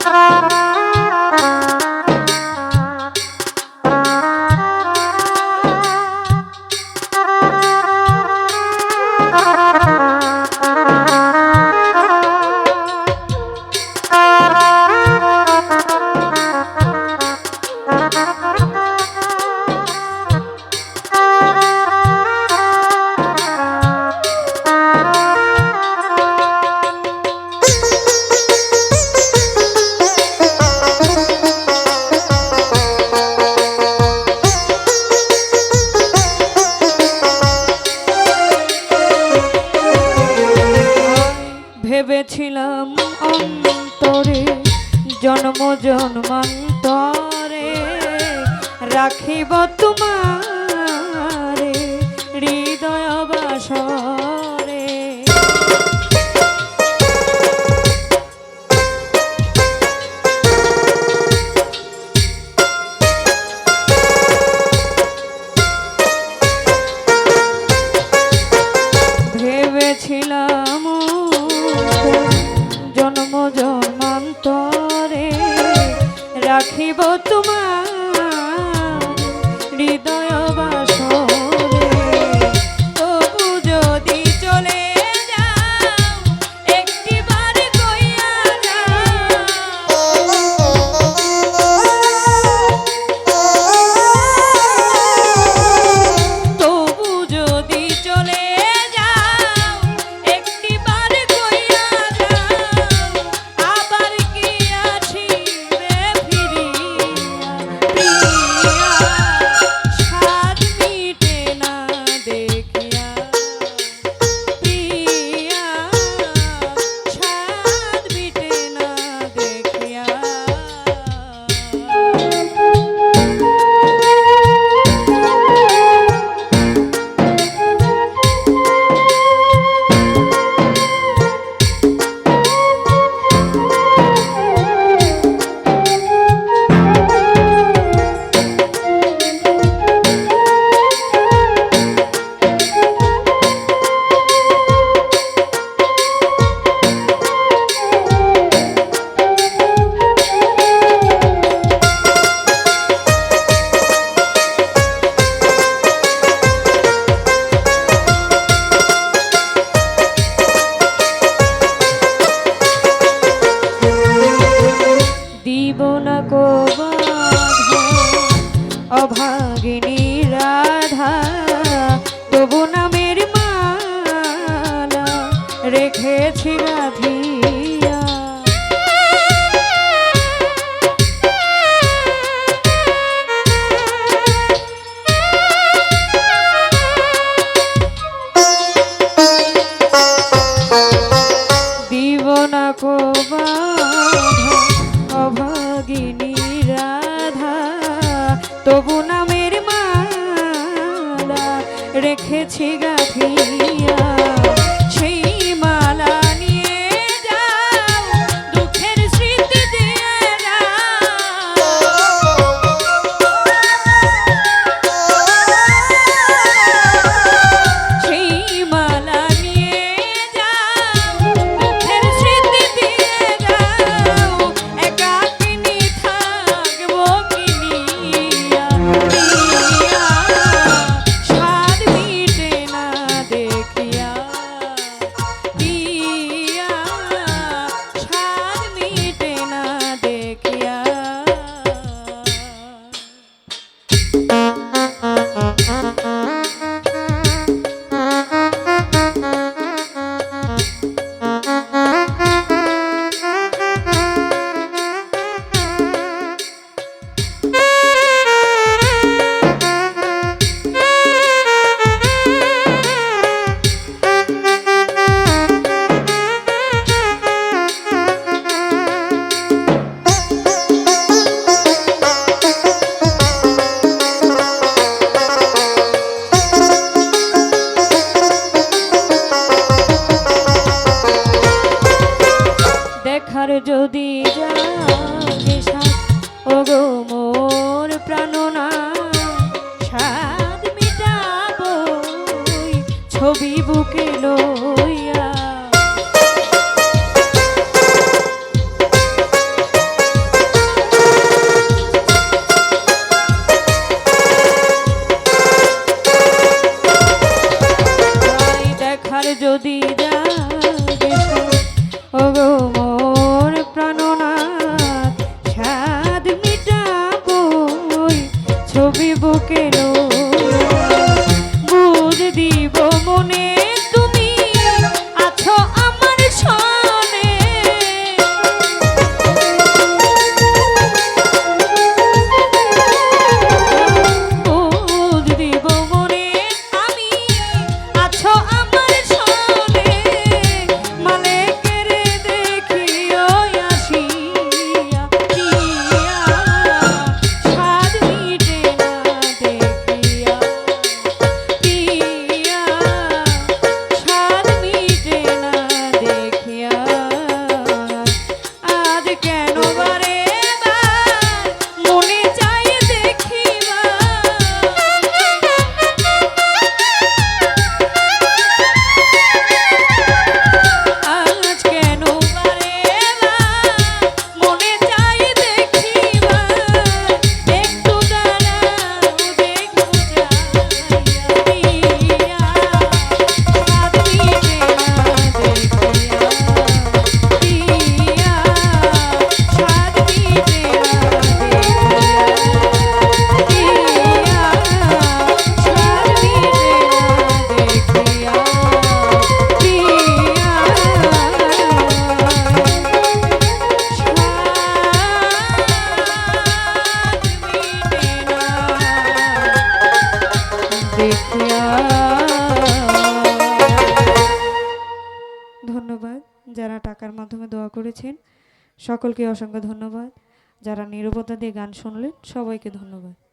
ভেবেছিলাম রাখিব তোমারে রেখেছি যদি জাগে ওগো মোর প্রাণনা ছবি বুকে লই দেখিয়া। ধন্যবাদ যারা টাকার মাধ্যমে দোয়া করেছেন। সকলকে অসংখ্য ধন্যবাদ। যারা নিরবতা দিয়ে গান শুনলেন, সবাইকে ধন্যবাদ।